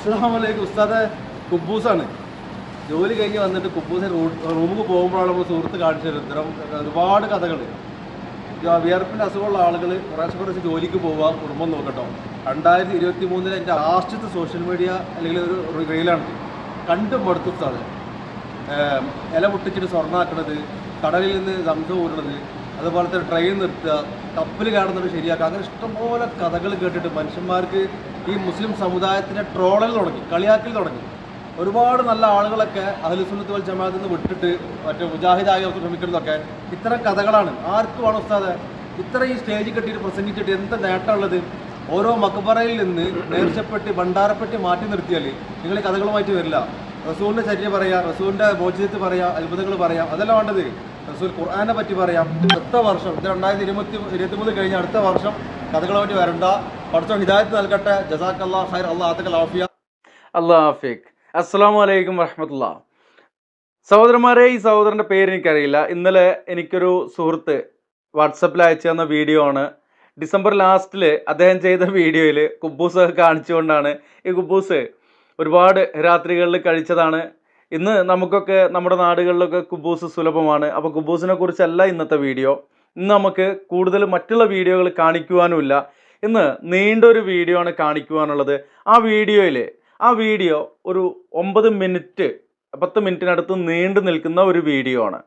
അസ്സാമലൈക്കും ഉസ്താദെ കുബൂസാണ് ജോലി കഴിഞ്ഞ് വന്നിട്ട് കുബൂസ് റൂമിൽ പോകുമ്പോഴാണ് നമ്മൾ സുഹൃത്ത് കാണിച്ചു തരുന്നത്. ഇത്തരം ഒരുപാട് കഥകൾ വിയർപ്പിന്റെ അസുഖമുള്ള ആളുകൾ കുറേശ്ശെ കുറച്ച് ജോലിക്ക് പോവുക കുടുംബം നോക്കട്ടോ. രണ്ടായിരത്തി ഇരുപത്തി മൂന്നിലെ എന്റെ ലാസ്റ്റത്തെ സോഷ്യൽ മീഡിയ അല്ലെങ്കിൽ ഒരു റീലാണ്. കണ്ടും മടുത്തു ഇല പൊട്ടിച്ചിട്ട് സ്വർണാക്കണത് കടലിൽ നിന്ന് സംസം ഊരണത് അതുപോലെ തന്നെ ട്രെയിൻ നിർത്തുക കപ്പൽ കാണുന്നത് ശരിയാക്കുക അങ്ങനെ ഇഷ്ടംപോലെ കഥകൾ കേട്ടിട്ട് മനുഷ്യന്മാർക്ക് ഈ മുസ്ലിം സമുദായത്തിന്റെ ട്രോളൽ തുടങ്ങി കളിയാക്കൽ തുടങ്ങി. ഒരുപാട് നല്ല ആളുകളൊക്കെ അഹ്ലുസുന്നത്ത് വൽ ജമാഅത്തിൽ നിന്ന് വിട്ടിട്ട് മറ്റേ മുജാഹിദായി ശ്രമിക്കുന്നതൊക്കെ ഇത്തരം കഥകളാണ്. ആർക്കുമാണ് ഉസ്താദ്? ഇത്ര ഈ സ്റ്റേജ് കെട്ടിയിട്ട് പ്രസംഗിച്ചിട്ട് എന്ത് നേട്ടമുള്ളത് ഓരോ മക്ബറയിൽ നിന്ന് നേർച്ചപ്പെട്ടി ഭണ്ഡാരപ്പെട്ടി മാറ്റി നിർത്തിയാൽ നിങ്ങൾ കഥകളുമായിട്ട് വരില്ല. റസൂലിന്റെ ചര്യ പറയാം റസൂലിന്റെ മോചിതത്ത് പറയാം അത്ഭുതങ്ങൾ പറയാം അതെല്ലാം വേണ്ടത് റസൂൽ ഖുർആാനെ പറ്റി പറയാം. അടുത്ത വർഷം ഇത് രണ്ടായിരത്തി ഇരുപത്തി ഇരുപത്തി മൂന്ന് കഴിഞ്ഞ അടുത്ത വർഷം കഥകളെ പറ്റി വരണ്ട. പഠിച്ചോ ഹിദായത്ത് നൽകട്ടെ. ജസാഖ് അല്ലാ ഹൈർ അള്ളാഹ് ആത്തക്കൽ ആഫിയ അസ്സാം വലൈക്കും വറഹമത്തുള്ള സഹോദരന്മാരെ ഈ സഹോദരന്റെ പേര് എനിക്കറിയില്ല. ഇന്നലെ എനിക്കൊരു സുഹൃത്ത് വാട്സപ്പിൽ അയച്ചു തന്ന വീഡിയോ ആണ്. ഡിസംബർ ലാസ്റ്റിൽ അദ്ദേഹം ചെയ്ത വീഡിയോയിൽ കുബൂസൊക്കെ കാണിച്ചുകൊണ്ടാണ് ഈ കുബൂസ് ഒരുപാട് രാത്രികളിൽ കഴിച്ചതാണ്. ഇന്ന് നമുക്കൊക്കെ നമ്മുടെ നാടുകളിലൊക്കെ കുബൂസ് സുലഭമാണ്. അപ്പോൾ കുബൂസിനെ കുറിച്ചല്ല ഇന്നത്തെ വീഡിയോ. ഇന്ന് നമുക്ക് കൂടുതൽ മറ്റുള്ള വീഡിയോകൾ കാണിക്കുവാനുമില്ല. ഇന്ന് നീണ്ടൊരു വീഡിയോ ആണ് കാണിക്കുവാനുള്ളത്. ആ വീഡിയോയിൽ ആ വീഡിയോ ഒരു ഒമ്പത് മിനിറ്റ് പത്ത് മിനിറ്റിനടുത്ത് നീണ്ടു നിൽക്കുന്ന ഒരു വീഡിയോ ആണ്.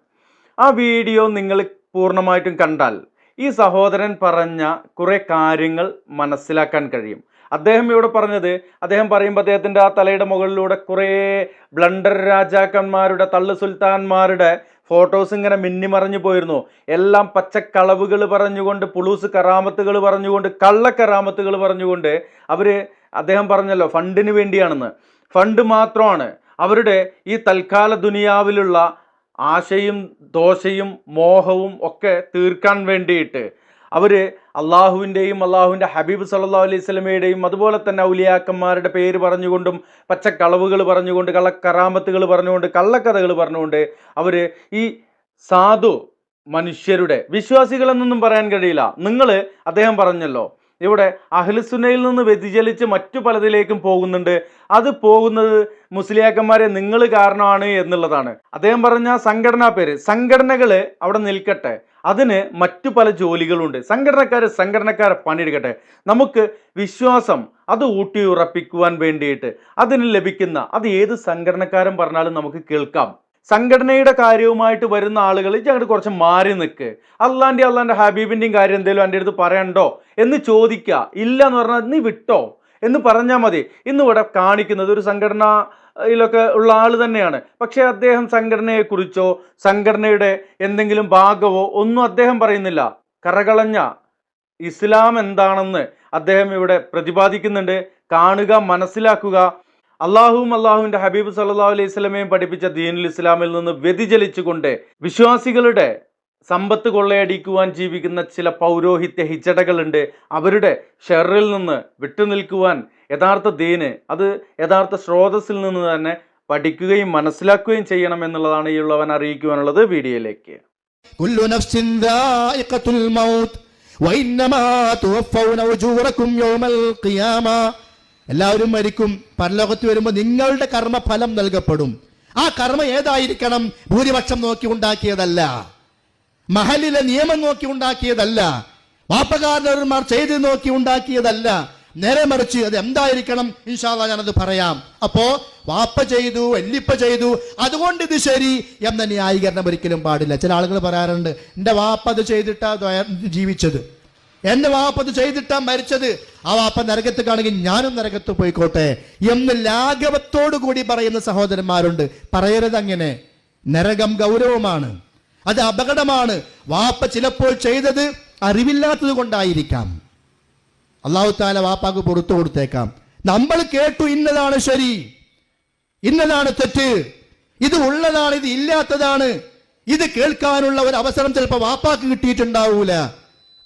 ആ വീഡിയോ നിങ്ങൾ പൂർണമായിട്ടും കണ്ടാൽ ഈ സഹോദരൻ പറഞ്ഞ കുറേ കാര്യങ്ങൾ മനസ്സിലാക്കാൻ കഴിയും. അദ്ദേഹം ഇവിടെ പറഞ്ഞത് അദ്ദേഹം പറയുമ്പോൾ അദ്ദേഹത്തിന്റെ ആ തലയുടെ മുകളിലൂടെ കുറേ ബ്ലണ്ടർ രാജാക്കന്മാരുടെ തള്ളു സുൽത്താൻമാരുടെ ഫോട്ടോസ് ഇങ്ങനെ മിന്നിമറഞ്ഞു പോയിരുന്നു. എല്ലാം പച്ചക്കളവുകൾ പറഞ്ഞുകൊണ്ട് പുളൂസ് കറാമത്തുകൾ പറഞ്ഞുകൊണ്ട് കള്ളക്കറാമത്തുകൾ പറഞ്ഞുകൊണ്ട് അവർ അദ്ദേഹം പറഞ്ഞല്ലോ ഫണ്ടിന് വേണ്ടിയാണെന്ന്. ഫണ്ട് മാത്രമാണ്. അവരുടെ ഈ തൽക്കാല ദുനിയാവിലുള്ള ആശയും ദോശയും മോഹവും ഒക്കെ തീർക്കാൻ വേണ്ടിയിട്ട് അവർ അള്ളാഹുവിന്റെയും അള്ളാഹുവിന്റെ ഹബീബ് സല്ലാ അലൈഹി സ്വലമയുടെയും അതുപോലെ തന്നെ ഔലിയാക്കന്മാരുടെ പേര് പറഞ്ഞുകൊണ്ടും പച്ചക്കളവുകൾ പറഞ്ഞുകൊണ്ട് കള്ളക്കറാമത്തുകൾ പറഞ്ഞുകൊണ്ട് കള്ളക്കഥകൾ പറഞ്ഞുകൊണ്ട് അവർ ഈ സാധു മനുഷ്യരുടെ വിശ്വാസികളെന്നൊന്നും പറയാൻ കഴിയില്ല. നിങ്ങൾ അദ്ദേഹം പറഞ്ഞല്ലോ ഇവിടെ അഹ്ലുസുനയിൽ നിന്ന് വ്യതിചലിച്ച് മറ്റു പലതിലേക്കും പോകുന്നുണ്ട്. അത് പോകുന്നത് മുസ്ലിയാക്കന്മാരെ നിങ്ങൾ കാരണമാണ് എന്നുള്ളതാണ്. അദ്ദേഹം പറഞ്ഞ സംഘടനാ പേര് സംഘടനകൾ അവിടെ നിൽക്കട്ടെ. അതിന് മറ്റു പല ജോലികളുണ്ട്. സംഘടനക്കാർ സംഘടനക്കാരെ പണിയെടുക്കട്ടെ. നമുക്ക് വിശ്വാസം അത് ഊട്ടിയുറപ്പിക്കുവാൻ വേണ്ടിയിട്ട് അതിന് ലഭിക്കുന്ന അത് ഏത് സംഘടനക്കാരൻ പറഞ്ഞാലും നമുക്ക് കേൾക്കാം. സംഘടനയുടെ കാര്യവുമായിട്ട് വരുന്ന ആളുകൾ ഞങ്ങൾ കുറച്ച് മാറി നിൽക്ക് അള്ളാന്റെ അള്ളാന്റെ ഹബീബിന്റെയും കാര്യം എന്തെങ്കിലും എന്റെ അടുത്ത് പറയണ്ടോ? എന്ന് ചോദിക്കുക ഇല്ല എന്ന് പറഞ്ഞാൽ നീ വിട്ടോ? എന്ന് പറഞ്ഞാൽ മതി. ഇന്നിവിടെ കാണിക്കുന്നത് ഒരു സംഘടനയിലൊക്കെ ഉള്ള ആൾ തന്നെയാണ്. പക്ഷേ അദ്ദേഹം സംഘടനയെക്കുറിച്ചോ സംഘടനയുടെ എന്തെങ്കിലും ഭാഗമോ ഒന്നും അദ്ദേഹം പറയുന്നില്ല. കറകളഞ്ഞ ഇസ്ലാം എന്താണെന്ന് അദ്ദേഹം ഇവിടെ പ്രതിപാദിക്കുന്നുണ്ട്. കാണുക മനസ്സിലാക്കുക. അള്ളാഹുവും അള്ളാഹുവിന്റെ ഹബീബ് സല്ലാ അലൈഹി സ്വലമയും പഠിപ്പിച്ച ദീനുൽ ഇസ്ലാമിൽ നിന്ന് വ്യതിചലിച്ചുകൊണ്ട് വിശ്വാസികളുടെ സമ്പത്ത് കൊള്ളയടിക്കുവാൻ ജീവിക്കുന്ന ചില പൗരോഹിത്യ ഹിജടകളുണ്ട്. അവരുടെ ഷെറിൽ നിന്ന് വിട്ടുനിൽക്കുവാൻ യഥാർത്ഥ ദീന് അത് യഥാർത്ഥ സ്രോതസ്സിൽ നിന്ന് തന്നെ പഠിക്കുകയും മനസ്സിലാക്കുകയും ചെയ്യണം എന്നുള്ളതാണ് ഈ ഉള്ളവൻ അറിയിക്കുവാനുള്ളത് വീഡിയോയിലേക്ക്. എല്ലാവരും മരിക്കും പരലോകത്ത് വരുമ്പോൾ നിങ്ങളുടെ കർമ്മഫലം നൽകപ്പെടും. ആ കർമ്മ ഏതായിരിക്കണം? ഭൂരിപക്ഷം നോക്കി ഉണ്ടാക്കിയതല്ല. മഹലിലെ നിയമം നോക്കി ഉണ്ടാക്കിയതല്ല. വാപ്പകാരന്മാർ ചെയ്ത് നോക്കി ഉണ്ടാക്കിയതല്ല. നേരെ മറിച്ച് അത് എന്തായിരിക്കണം? ഇൻഷാല്ല ഞാനത് പറയാം. അപ്പോ വാപ്പ ചെയ്തു വല്ലിപ്പ ചെയ്തു അതുകൊണ്ട് ഇത് ശരി എന്ന ന്യായീകരണം ഒരിക്കലും പാടില്ല. ചില ആളുകൾ പറയാറുണ്ട് എന്റെ വാപ്പ അത് ചെയ്തിട്ടാ ജീവിച്ചത്. എന്റെ വാപ്പ അത് ചെയ്തിട്ടാ മരിച്ചത്. ആ വാപ്പ നരകത്ത് കാണെങ്കിൽ ഞാനും നരകത്ത് പോയിക്കോട്ടെ. എന്ന് ലാഘവത്തോടു കൂടി പറയുന്ന സഹോദരന്മാരുണ്ട്. പറയരുത് അങ്ങനെ. നരകം ഗൗരവമാണ്. അത് അപകടമാണ്. വാപ്പ ചിലപ്പോൾ ചെയ്തത് അറിവില്ലാത്തത് കൊണ്ടായിരിക്കാം. അള്ളാഹു താല വാപ്പാക്ക് പുറത്തു കൊടുത്തേക്കാം. നമ്മൾ കേട്ടു ഇന്നതാണ് ശരി. ഇന്നതാണ് തെറ്റ്. ഇത് ഉള്ളതാണ് ഇത് ഇല്ലാത്തതാണ്. ഇത് കേൾക്കാനുള്ള ഒരു അവസരം ചിലപ്പോൾ വാപ്പാക്ക് കിട്ടിയിട്ടുണ്ടാവൂല.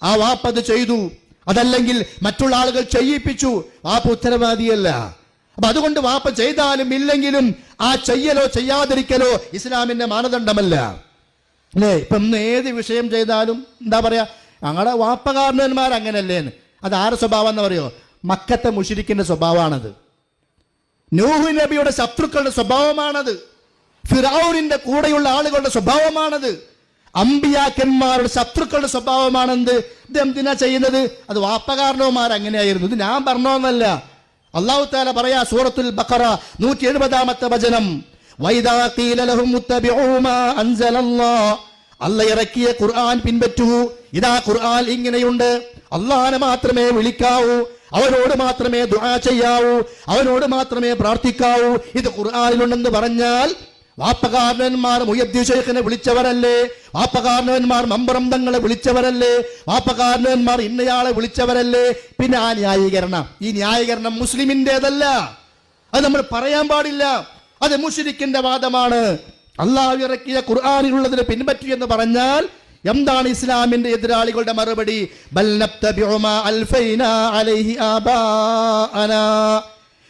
ആ വാപ്പ അത് ചെയ്തു. അതല്ലെങ്കിൽ മറ്റുള്ള ആളുകൾ ചെയ്യിപ്പിച്ചു. വാപ്പ ഉത്തരവാദിയല്ല. അപ്പൊ അതുകൊണ്ട് വാപ്പ ചെയ്താലും ഇല്ലെങ്കിലും ആ ചെയ്യലോ ചെയ്യാതിരിക്കലോ ഇസ്ലാമിന്റെ മാനദണ്ഡമല്ല. അല്ലേ ഇപ്പം ഇന്ന് ഏത് വിഷയം ചെയ്താലും എന്താ പറയുക ഞങ്ങളുടെ വാപ്പകാരണന്മാർ അങ്ങനെയല്ലേ അത് ആരുടെ സ്വഭാവം എന്ന് പറയുമോ മക്കത്തെ മുഷിരിക്കിന്റെ സ്വഭാവമാണത്. നൂഹു നബിയുടെ ശത്രുക്കളുടെ സ്വഭാവമാണത്. ഫിറൌനിന്റെ കൂടെയുള്ള ആളുകളുടെ സ്വഭാവമാണത്. അമ്പിയാക്കന്മാരുടെ ശത്രുക്കളുടെ സ്വഭാവമാണെന്ത്? ഇത് എന്തിനാ ചെയ്യുന്നത്? അത് വാപ്പകാരണവന്മാർ അങ്ങനെയായിരുന്നു. ഇത് ഞാൻ പറഞ്ഞോന്നല്ല. അള്ളാഹു താല പറയാ സൂറത്തുൽ ബഖറ നൂറ്റി എഴുപതാമത്തെ വചനം. വൈദാ അല്ല ഇറക്കിയ ഖുർആൻ പിൻപറ്റൂ. ഇതാ ഖുർആൻ ഇങ്ങനെയുണ്ട്. അള്ളാഹനെ മാത്രമേ വിളിക്കാവൂ. അവനോട് മാത്രമേ ദുആ ചെയ്യാവൂ. അവനോട് മാത്രമേ പ്രാർത്ഥിക്കാവൂ. ഇത് ഖുർആാനിലുണ്ടെന്ന് പറഞ്ഞാൽ വാപ്പകാരണന്മാർ മുയദ്ദി ഷെയ്ഖിനെ വിളിച്ചവരല്ലേ? വാപ്പകാരനന്മാർ മമ്പറം തങ്ങളെ വിളിച്ചവരല്ലേ? വാപ്പകാരനന്മാർ ഇന്നയാളെ വിളിച്ചവരല്ലേ? പിന്നെ ആ ന്യായീകരണം. ഈ ന്യായീകരണം മുസ്ലിമിന്റെതല്ല. അത് നമ്മൾ പറയാൻ പാടില്ല. അത് മുഷിരിക്കിന്റെ വാദമാണ്. അള്ളാഹു ഇറക്കിയ ഖുർആാനിലുള്ളതിനെ പിൻപറ്റി എന്ന് പറഞ്ഞാൽ എന്താണ് ഇസ്ലാമിന്റെ എതിരാളികളുടെ മറുപടി.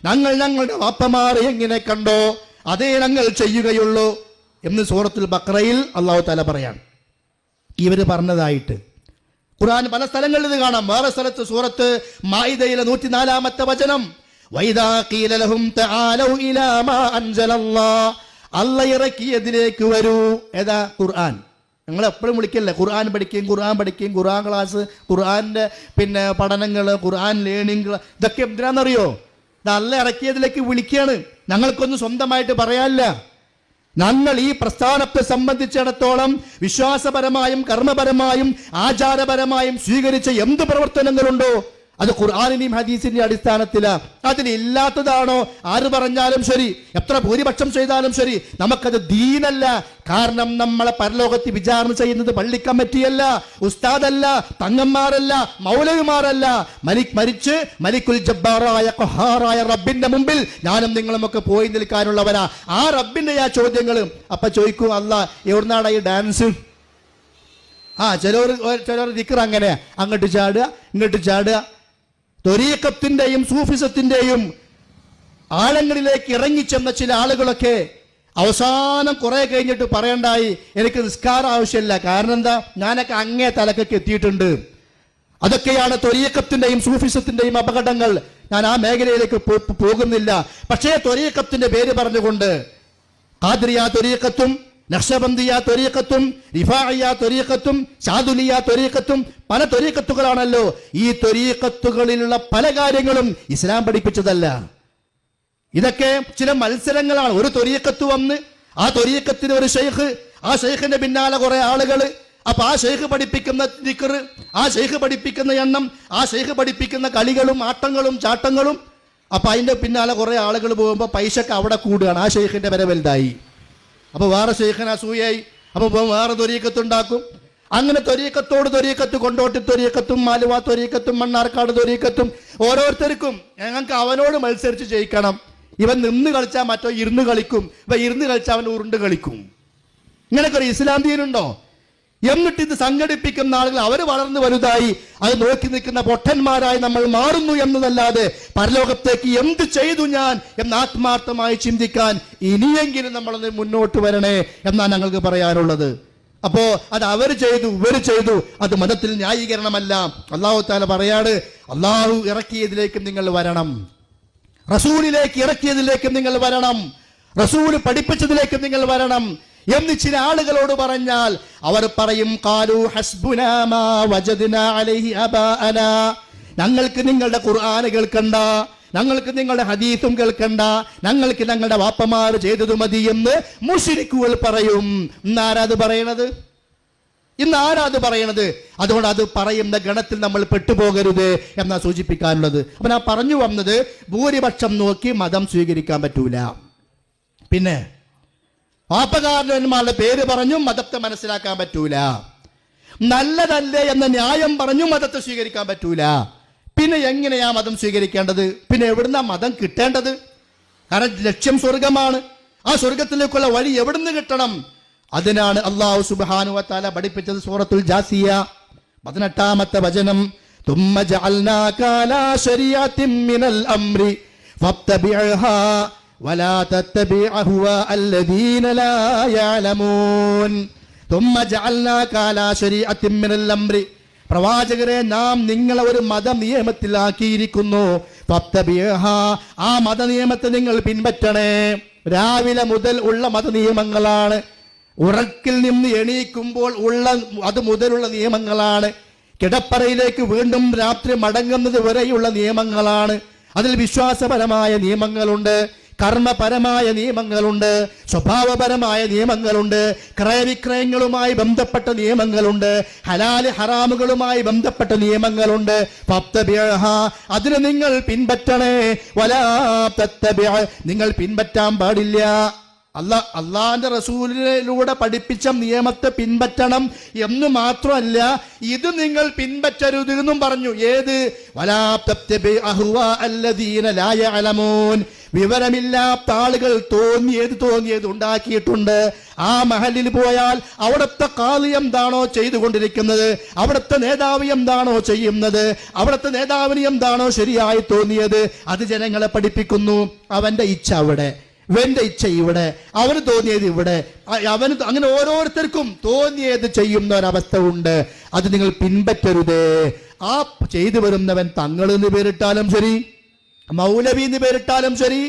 ഞങ്ങൾ ഞങ്ങളുടെ വാപ്പമാരെ എങ്ങനെ കണ്ടോ അതേ ഞങ്ങൾ ചെയ്യുകയുള്ളൂ എന്ന് സൂറത്തിൽ ബക്രയിൽ അള്ളാഹു താല പറയാണ്. ഇവർ പറഞ്ഞതായിട്ട്. ഖുർആൻ പല സ്ഥലങ്ങളിൽ ഇത് കാണാം. വേറെ സ്ഥലത്ത് സൂറത്ത് മായിദയിലെ നൂറ്റിനാലാമത്തെ വചനം ഇലാ മാ അല്ല ഇറക്കിയതിലേക്ക് വരൂ. ഏതാ? ഖുർആൻ. നിങ്ങൾ എപ്പോഴും വിളിക്കല്ലേ? ഖുർആൻ പഠിക്കുകയും ഖുർആൻ പഠിക്കുകയും ഖുർആൻ ക്ലാസ് ഖുർആന്റെ പിന്നെ പഠനങ്ങൾ ഖുർആൻ ലേണിംഗ് ഇതൊക്കെ എന്തിനാണെന്നറിയോ? ഇത് അല്ല ഇറക്കിയതിലേക്ക് വിളിക്കുകയാണ്. ഞങ്ങൾക്കൊന്നും സ്വന്തമായിട്ട് പറയാനില്ല. ഞങ്ങൾ ഈ പ്രസ്ഥാനത്തെ സംബന്ധിച്ചിടത്തോളം വിശ്വാസപരമായും കർമ്മപരമായും ആചാരപരമായും സ്വീകരിച്ച എന്ത് പ്രവർത്തനങ്ങളുണ്ടോ അത് ഖുർആാനിന്റെയും ഹദീസിന്റെയും അടിസ്ഥാനത്തിൽ അതിലില്ലാത്തതാണോ ആര് പറഞ്ഞാലും ശരി. എത്ര ഭൂരിപക്ഷം ചെയ്താലും ശരി. നമുക്കത് ദീനല്ല. കാരണം നമ്മളെ പരലോകത്ത് വിചാരണ ചെയ്യുന്നത് പള്ളി കമ്മിറ്റിയല്ല ഉസ്താദല്ല തങ്ങന്മാരല്ല മൗലവിമാരല്ല. മലിക് മരിച്ച് മലിക്കുൽ ജബ്ബാറായ കൊഹാറായ റബ്ബിന്റെ മുമ്പിൽ ഞാനും നിങ്ങളും ഒക്കെ പോയി നിൽക്കാനുള്ളവരാ. ആ റബ്ബിന്റെ ആ ചോദ്യങ്ങൾ അപ്പൊ ചോദിക്കൂ അല്ല എവിടുന്നാണ് ഈ ഡാൻസ്? ആ ചിലർ ചിലർ ദിക്കർ അങ്ങനെ അങ്ങോട്ട് ചാടുക ഇങ്ങോട്ട് ചാടുക. തൊരീക്കത്തിന്റെയും സൂഫിസത്തിന്റെയും ആഴങ്ങളിലേക്ക് ഇറങ്ങിച്ചെന്ന ചില ആളുകളൊക്കെ അവസാനം കുറെ കഴിഞ്ഞിട്ട് പറയണ്ടായി എനിക്ക് നിസ്കാരം ആവശ്യമില്ല. കാരണം എന്താ? ഞാനൊക്കെ അങ്ങേ തലക്കൊക്കെ എത്തിയിട്ടുണ്ട്. അതൊക്കെയാണ് തൊരീക്കത്തിന്റെയും സൂഫിസത്തിന്റെയും അപകടങ്ങൾ. ഞാൻ ആ മേഖലയിലേക്ക് പോകുന്നില്ല. പക്ഷേ തൊരീക്കത്തിന്റെ പേര് പറഞ്ഞുകൊണ്ട് ഖാദ്രിയ ത്വരീഖത്തും നക്ഷബന്ദിയ ത്വരീക്കത്തും റിഫാഇയ ത്വരീക്കത്തും ഷാദുലിയ ത്വരീക്കത്തും പല ത്വരീക്കത്തുകളാണല്ലോ ഈ ത്വരീക്കത്തുകളിലുള്ള പല കാര്യങ്ങളും ഇസ്ലാം പഠിപ്പിച്ചതല്ല. ഇതൊക്കെ ചില മത്സരങ്ങളാണ്. ഒരു ത്വരീക്കത്ത് വന്ന് ആ ത്വരീക്കത്തിന് ഒരു ഷെയ്ഖ് ആ ഷെയ്ഖിന്റെ പിന്നാലെ കുറെ ആളുകൾ അപ്പൊ ആ ഷെയ്ഖ് പഠിപ്പിക്കുന്ന ദിക്കർ ആ ഷെയ്ഖ് പഠിപ്പിക്കുന്ന എണ്ണം ആ ഷെയ്ഖ് പഠിപ്പിക്കുന്ന കളികളും ആട്ടങ്ങളും ചാട്ടങ്ങളും. അപ്പൊ അതിന്റെ പിന്നാലെ കുറെ ആളുകൾ പോകുമ്പോൾ പൈസക്ക് അവിടെ കൂടുകയാണ്. ആ ഷെയ്ഖിന്റെ വരെ അപ്പൊ വേറെ ശേഖന അസൂയായി അപ്പൊ ഇവൻ വേറെ തൊരീക്കത്തുണ്ടാക്കും അങ്ങനെ തൊരീക്കത്തോട് തൊരീക്കത്ത് കൊണ്ടോട്ടി തൊരീക്കത്തും മാലുവ തൊരീക്കത്തും മണ്ണാർക്കാട് തൊരീക്കത്തും ഓരോരുത്തർക്കും ഞങ്ങൾക്ക് അവനോട് മത്സരിച്ച് ജയിക്കണം. ഇവൻ നിന്ന് കളിച്ചാൽ മറ്റോ ഇരുന്ന് കളിക്കും. ഇവ ഇരുന്ന് കളിച്ചാൽ അവൻ ഉരുണ്ട് കളിക്കും. ഇങ്ങനൊക്കെ ഒരു ഇസ്ലാം ദീനുണ്ടോ? എന്നിട്ട് ഇത് സംഘടിപ്പിക്കുന്ന ആളുകൾ അവർ വളർന്നു വലുതായി അത് നോക്കി നിൽക്കുന്ന പൊട്ടന്മാരായി നമ്മൾ മാറുന്നു എന്നതല്ലാതെ പരലോകത്തേക്ക് എന്ത് ചെയ്തു ഞാൻ എന്ന് ആത്മാർത്ഥമായി ചിന്തിക്കാൻ ഇനിയെങ്കിലും നമ്മളൊന്ന് മുന്നോട്ട് വരണേ എന്നാണ് ഞങ്ങൾക്ക് പറയാനുള്ളത്. അപ്പോ അത് അവർ ചെയ്തു ഇവർ ചെയ്തു അത് മതത്തിൽ ന്യായീകരണമല്ല. അള്ളാഹു താല പറയാണ് അള്ളാഹു ഇറക്കിയതിലേക്ക് നിങ്ങൾ വരണം. റസൂലിലേക്ക് ഇറക്കിയതിലേക്ക് നിങ്ങൾ വരണം. റസൂൽ പഠിപ്പിച്ചതിലേക്ക് നിങ്ങൾ വരണം. എന്ന് ചില ആളുകളോട് പറഞ്ഞാൽ അവർ പറയും കാലു ഹസ്ബുനാ മാ വജദ്നാ അലൈഹി ഞങ്ങൾക്ക് നിങ്ങളുടെ ഖുർആന് കേൾക്കണ്ട ഞങ്ങൾക്ക് നിങ്ങളുടെ ഹദീസും കേൾക്കണ്ട ഞങ്ങൾക്ക് ഞങ്ങളുടെ വാപ്പമാർ ചെയ്തത് മതി എന്ന് മുഷിരിക്കുകൾ പറയും. ഇന്നാരാത് പറയണത്? ഇന്ന് ആരാത് പറയണത്? അതുകൊണ്ട് അത് പറയുന്ന ഗണത്തിൽ നമ്മൾ പെട്ടുപോകരുത് എന്നാ സൂചിപ്പിക്കാനുള്ളത്. അപ്പൊ ഞാൻ പറഞ്ഞു വന്നത് ഭൂരിപക്ഷം നോക്കി മതം സ്വീകരിക്കാൻ പറ്റൂല. പിന്നെ പാപകാരണന്മാരുടെ പേര് പറഞ്ഞും മതത്തെ മനസ്സിലാക്കാൻ പറ്റൂല. നല്ലതല്ലേ എന്ന ന്യായം പറഞ്ഞും മതത്തെ സ്വീകരിക്കാൻ പറ്റൂല. പിന്നെ എങ്ങനെയാ മതം സ്വീകരിക്കേണ്ടത്? പിന്നെ എവിടുന്ന മതം കിട്ടേണ്ടത്? കാരണം ലക്ഷ്യം സ്വർഗമാണ് ആ സ്വർഗത്തിലേക്കുള്ള വഴി എവിടുന്ന് കിട്ടണം? അതിനാണ് അള്ളാഹു സുബാനുവത്താല പഠിപ്പിച്ചത് സൂറത്തുൽ ജാസിയ. പതിനെട്ടാമത്തെ വചനം തുമ്മ ജഅൽനാകാല ശരിയാത്തിൻ മിനൽ അംരി ഫത്തബിഅഹാ ولا تتبع أهواء الذين لا يعلمون ثم جعلناك على شريعة من الأمر പ്രവാചകരെ നാം നിങ്ങളെ ഒരു മത നിയമത്തിലാക്കിയിരിക്കുന്നു ഫത്തബിഅഹാ. ആ മതനിയമത്തെ നിങ്ങൾ പിൻപറ്റണേ രാവിലെ മുതൽ ഉള്ള മതനിയമങ്ങളാണ് ഉറക്കിൽ നിന്ന് എണീക്കുമ്പോൾ ഉള്ള അത് മുതലുള്ള നിയമങ്ങളാണ് കിടപ്പറയിലേക്ക് വീണ്ടും രാത്രി മടങ്ങുന്നത് വരെയുള്ള നിയമങ്ങളാണ് അതിൽ വിശ്വാസപരമായ നിയമങ്ങളുണ്ട് കർമ്മപരമായ നിയമങ്ങളുണ്ട് സ്വഭാവപരമായ നിയമങ്ങളുണ്ട് ക്രയവിക്രയങ്ങളുമായി ബന്ധപ്പെട്ട നിയമങ്ങളുണ്ട് ഹലാൽ ഹറാമുകളുമായി ബന്ധപ്പെട്ട നിയമങ്ങളുണ്ട്. അതിന് നിങ്ങൾ പിൻപറ്റണേ വലാ. നിങ്ങൾ പിൻപറ്റാൻ പാടില്ല അല്ല അള്ളാന്റെ റസൂലിലൂടെ പഠിപ്പിച്ച നിയമത്തെ പിൻപറ്റണം എന്ന് മാത്രമല്ല ഇത് നിങ്ങൾ പിൻപറ്റരുത് എന്നും പറഞ്ഞു. ഏത്. വിവരമില്ലാത്ത ആളുകൾ തോന്നിയത് തോന്നിയത് ഉണ്ടാക്കിയിട്ടുണ്ട്? ആ മഹലിൽ പോയാൽ അവിടുത്തെ കാളി എന്താണോ ചെയ്തുകൊണ്ടിരിക്കുന്നത്? അവിടുത്തെ നേതാവ് എന്താണോ ചെയ്യുന്നത്? അവിടുത്തെ നേതാവിന് എന്താണോ ശരിയായി തോന്നിയത്? അത് ജനങ്ങളെ പഠിപ്പിക്കുന്നു. അവന്റെ ഇച്ഛ അവിടെ. ഇവന്റെ ഇച്ഛ ഇവിടെ അവന് തോന്നിയത് ഇവിടെ. അവന് അങ്ങനെ ഓരോരുത്തർക്കും തോന്നിയത് ചെയ്യുന്ന ഒരവസ്ഥ ഉണ്ട്. അത് നിങ്ങൾ പിൻപറ്റരുതേ. ആ ചെയ്തു വരുന്നവൻ തങ്ങൾ എന്ന് പേരിട്ടാലും ശരി മൗലവി എന്ന് പേരിട്ടാലും ശരി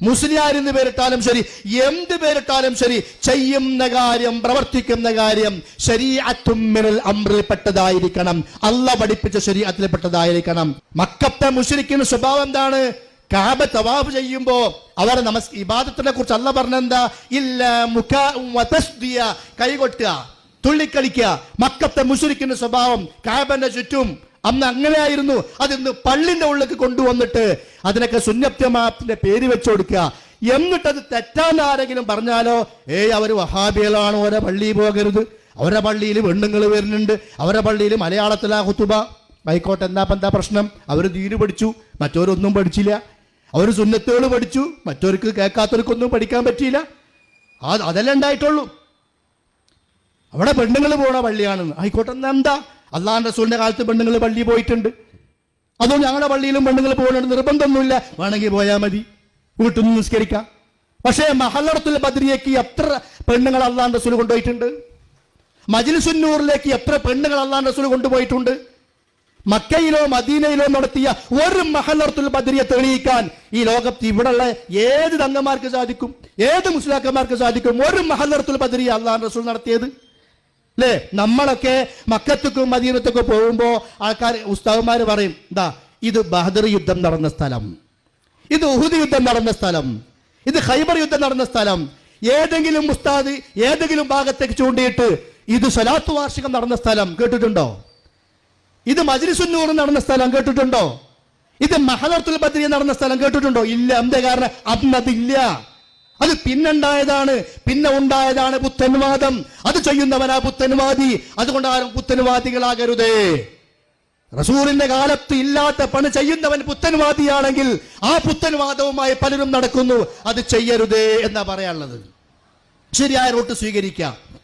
മുസ്ലിയാർ എന്ന് പേരിട്ടാലും ശരി എന്ത് പേരിട്ടാലും ശരി ചെയ്യുന്ന കാര്യം പ്രവർത്തിക്കുന്ന കാര്യം ശരീഅത്തുമ്മിനൽ അമ്രിൽപ്പെട്ടതായിരിക്കണം അല്ല പഠിപ്പിച്ച ശരീഅത്തിൽപ്പെട്ടതായിരിക്കണം മക്കത്തെ മുസ്ലിക്കുന്ന സ്വഭാവം എന്താണ്? കാബ തവാഫ് ചെയ്യുമ്പോ അവരെ നമസ് ഇബാദത്തിനെ കുറിച്ച് അല്ല പറഞ്ഞെന്താ? ഇല്ല മുഖ കൈകൊട്ടുക തുള്ളിക്കളിക്കുക. മക്കത്തെ മുസുരിക്കുന്ന സ്വഭാവം കാബന്റെ ചുറ്റും അന്ന് അങ്ങനെയായിരുന്നു. അതിന്ന് പള്ളിന്റെ ഉള്ളിലേക്ക് കൊണ്ടുവന്നിട്ട് അതിനൊക്കെ സുന്നപ്തമാപ്പിന്റെ പേര് വെച്ചു കൊടുക്കുക. എന്നിട്ട് അത് തെറ്റാന്ന് ആരെങ്കിലും പറഞ്ഞാലോ ഏയ് അവർ വഹാബികളാണ് ഓരോ പള്ളിയിൽ പോകരുത്. അവരുടെ പള്ളിയിൽ പെണ്ണുങ്ങൾ വരുന്നുണ്ട്. അവരുടെ പള്ളിയിൽ മലയാളത്തിലാ കുത്തുബ ബൈക്കോട്ട് എന്താ എന്താ പ്രശ്നം? അവർ തീരു പഠിച്ചു. മറ്റവരൊന്നും പഠിച്ചില്ല. അവർ സുന്നത്തുകൾ പഠിച്ചു. മറ്റവർക്ക് കേൾക്കാത്തവർക്കൊന്നും പഠിക്കാൻ പറ്റിയില്ല. അത് അതെല്ലാം ഉണ്ടായിട്ടുള്ളൂ. അവിടെ പെണ്ണുങ്ങൾ പോണ പള്ളിയാണെന്ന്. ആയിക്കോട്ടെ എന്താ? അള്ളാഹാൻ റസൂലിന്റെ കാലത്ത് പെണ്ണുങ്ങൾ പള്ളി പോയിട്ടുണ്ട്. അതോ ഞങ്ങളുടെ പള്ളിയിലും പെണ്ണുങ്ങൾ പോകണ നിർബന്ധമൊന്നുമില്ല. വേണമെങ്കിൽ പോയാൽ മതി. വീട്ടിൽ നിന്ന് നിസ്കരിക്കാം. പക്ഷേ മഹല്ലടത്തുൽ ബദ്രിയേക്ക് എത്ര പെണ്ണുങ്ങൾ അള്ളാഹാൻ റസൂൽ കൊണ്ടുപോയിട്ടുണ്ട്? മജിൽസുന്നൂറിലേക്ക് എത്ര പെണ്ണുങ്ങൾ അള്ളാഹാൻ റസൂൽ കൊണ്ടുപോയിട്ടുണ്ട്? മക്കയിലോ മദീനയിലോ നടത്തിയ ഒരു മഹലർത്തുൽ ബദരിയെ തെളിയിക്കാൻ ഈ ലോകത്ത് ഇവിടെയുള്ള ഏത് തങ്ങന്മാർക്ക് സാധിക്കും? ഏത് മുസ്ലാക്കന്മാർക്ക് സാധിക്കും? ഒരു മഹലർത്തുൽ ബദരി അള്ളാഹ് റസൂൽ നടത്തിയത്? അല്ലേ നമ്മളൊക്കെ മക്കത്തുക്കും മദീനത്തൊക്കെ പോകുമ്പോൾ ആൾക്കാർ ഉസ്താവന്മാർ പറയും എന്താ ഇത് ബഹദർ യുദ്ധം നടന്ന സ്ഥലം. ഇത് ഉഹുദ് യുദ്ധം നടന്ന സ്ഥലം. ഇത് ഖൈബർ യുദ്ധം നടന്ന സ്ഥലം. ഏതെങ്കിലും ഉസ്താദ് ഏതെങ്കിലും ഭാഗത്തേക്ക് ചൂണ്ടിയിട്ട് ഇത് സലാത്ത് വാർഷികം നടന്ന സ്ഥലം കേട്ടിട്ടുണ്ടോ? ഇത് മജ്ലിസുന്നൂർ നടന്ന സ്ഥലം കേട്ടിട്ടുണ്ടോ? ഇത് മഹദർത്തുൽ ബദ്രി നടന്ന സ്ഥലം കേട്ടിട്ടുണ്ടോ? ഇല്ല എന്താ കാരണം? അന്നതില്ല അത് പിന്നുണ്ടായതാണ്. പിന്നെ ഉണ്ടായതാണ് പുത്തൻവാദം. അത് ചെയ്യുന്നവനാ പുത്തൻവാദി. അതുകൊണ്ട് ആരും പുത്തൻവാദികളാകരുതേ. റസൂലിന്റെ കാലത്ത് ഇല്ലാത്ത പണി ചെയ്യുന്നവൻ പുത്തൻവാദിയാണെങ്കിൽ ആ പുത്തൻവാദവുമായി പലരും നടക്കുന്നു. അത് ചെയ്യരുതേ എന്നാ പറയാനുള്ളത്. ശരിയായ റൂട്ട് സ്വീകരിക്കാം.